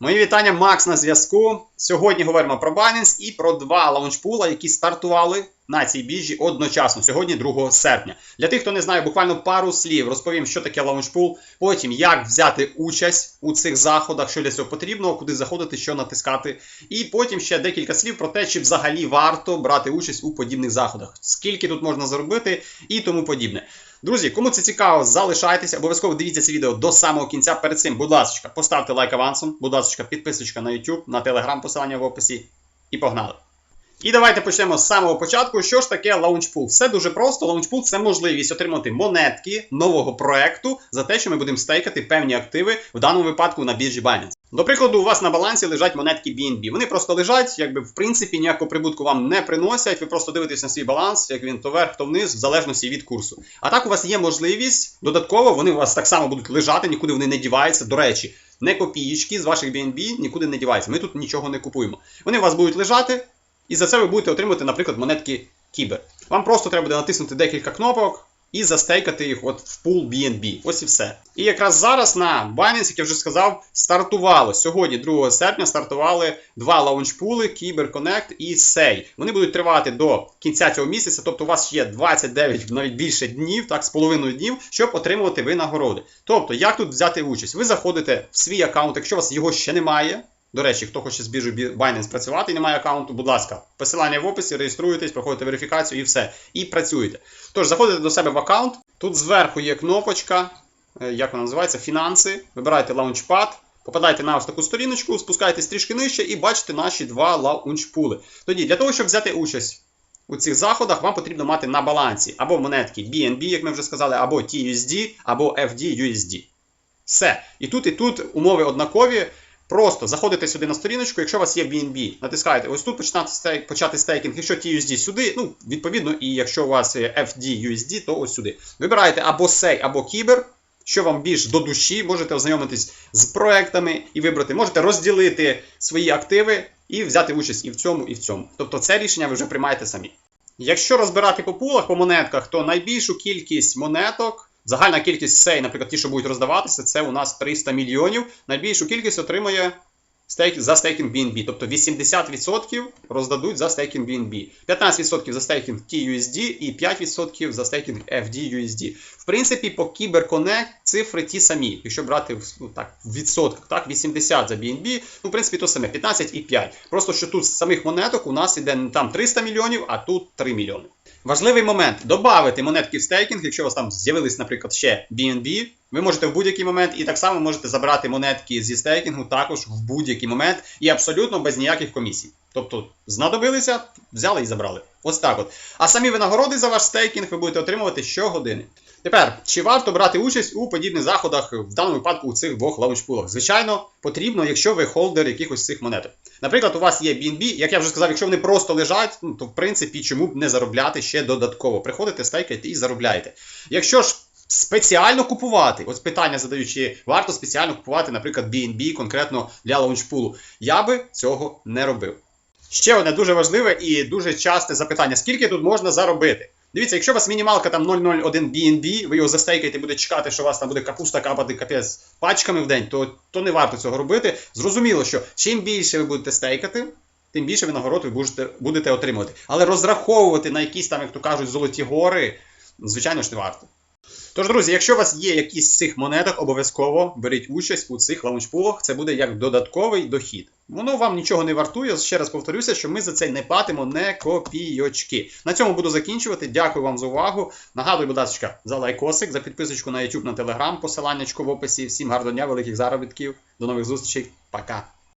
Мої вітання, Макс на зв'язку. Сьогодні говоримо про Binance і про два лаунчпула, які стартували на цій біржі одночасно, сьогодні 2 серпня. Для тих, хто не знає, буквально пару слів розповім, що таке лаунчпул, потім як взяти участь у цих заходах, що для цього потрібно, куди заходити, що натискати. І потім ще декілька слів про те, чи взагалі варто брати участь у подібних заходах, скільки тут можна заробити і тому подібне. Друзі, кому це цікаво, залишайтеся. Обов'язково дивіться це відео до самого кінця. Перед цим, будь ласка, поставте лайк авансом, будь ласка, підписочка на YouTube, на Telegram, посилання в описі. І погнали! І давайте почнемо з самого початку. Що ж таке лаунчпул? Все дуже просто. Лаунчпул це можливість отримати монетки нового проекту за те, що ми будемо стейкати певні активи, в даному випадку на біржі Binance. До прикладу, у вас на балансі лежать монетки BNB. Вони просто лежать, якби в принципі ніякого прибутку вам не приносять. Ви просто дивитесь на свій баланс, як він то вверх, то вниз, в залежності від курсу. А так у вас є можливість додатково, вони у вас так само будуть лежати, нікуди вони не діваються. До речі, не копієчки з ваших BNB нікуди не діваються. Ми тут нічого не купуємо. Вони у вас будуть лежати. І за це ви будете отримувати, наприклад, монетки Кібер. Вам просто треба буде натиснути декілька кнопок і застейкати їх от в пул BNB. Ось і все. І якраз зараз на Binance, як я вже сказав, стартувало. Сьогодні, 2 серпня, стартували два лаунчпули Kyber Connect і SEI. Вони будуть тривати до кінця цього місяця, тобто у вас є 29 навіть більше днів, так, з половиною днів, щоб отримувати винагороди. Тобто, як тут взяти участь? Ви заходите в свій аккаунт, якщо у вас його ще немає. До речі, хто хоче з біржі Binance працювати і не аккаунту, будь ласка, посилання в описі, реєструєтесь, проходите верифікацію і все. І працюєте. Тож, заходите до себе в аккаунт. Тут зверху є кнопочка, е, як вона називається, фінанси. Вибираєте лаунчпад, попадаєте на ось таку сторіночку, спускаєтесь трішки нижче і бачите наші два лаунчпули. Тоді, для того, щоб взяти участь у цих заходах, вам потрібно мати на балансі або монетки BNB, як ми вже сказали, або TUSD, або FDUSD. Все. І тут, і тут умови однакові. Просто заходите сюди на сторіночку, якщо у вас є BNB, натискаєте ось тут починати стейк, почати стейкінг, якщо TUSD сюди, ну, відповідно, і якщо у вас є FDUSD, то ось сюди. Вибираєте або SEI, або Kyber, що вам більш до душі, можете ознайомитись з проектами і вибрати, можете розділити свої активи і взяти участь і в цьому, і в цьому. Тобто це рішення ви вже приймаєте самі. Якщо розбирати по пулах, по монетках, то найбільшу кількість монеток. Загальна кількість сей, наприклад, ті, що будуть роздаватися, це у нас 300 мільйонів. Найбільшу кількість отримує стейк, за стейкінг BNB. Тобто 80% роздадуть за стейкінг BNB, 15% за стейкінг TUSD і 5% за стейкінг FDUSD. В принципі, по CyberConnect цифри ті самі. Якщо брати ну, так, в відсотках, так, 80 за BNB, ну, в принципі, то саме 15 і 5. Просто що тут з самих монеток у нас іде там 300 мільйонів, а тут 3 мільйони. Важливий момент додати монетки в стейкінг, якщо у вас там з'явились, наприклад, ще BNB, ви можете в будь-який момент і так само можете забрати монетки зі стейкінгу також в будь-який момент і абсолютно без ніяких комісій. Тобто знадобилися, взяли і забрали. Ось так от. А самі винагороди за ваш стейкінг ви будете отримувати щогодини. Тепер, чи варто брати участь у подібних заходах, в даному випадку у цих двох лаунчпулах? Звичайно, потрібно, якщо ви холдер якихось цих монеток. Наприклад, у вас є BNB, як я вже сказав, якщо вони просто лежать, ну, то в принципі чому б не заробляти ще додатково. Приходите, стейкаєте і заробляєте. Якщо ж спеціально купувати, ось питання задають, чи варто спеціально купувати, наприклад, BNB конкретно для лаунчпулу, я би цього не робив. Ще одне дуже важливе і дуже часте запитання: скільки тут можна заробити? Дивіться, якщо у вас мінімалка там 0,01 BNB, ви його застейкаєте і будете чекати, що у вас там буде капуста капати капець пачками в день, то то не варто цього робити. Зрозуміло, що чим більше ви будете стейкати, тим більше винагород ви будете, будете отримувати. Але розраховувати на якісь там, як то кажуть, золоті гори, звичайно ж, не варто. Тож, друзі, якщо у вас є якісь з цих монеток, обов'язково беріть участь у цих лаунчпулах, це буде як додатковий дохід. Воно вам нічого не вартує. Ще раз повторюся, що ми за це не платимо не копійочки. На цьому буду закінчувати. Дякую вам за увагу. Нагадую, будь ласка, за лайкосик, за підписочку на YouTube, на Telegram, посиланнячко в описі. Всім гарного дня, великих заробітків. До нових зустрічей. Пока.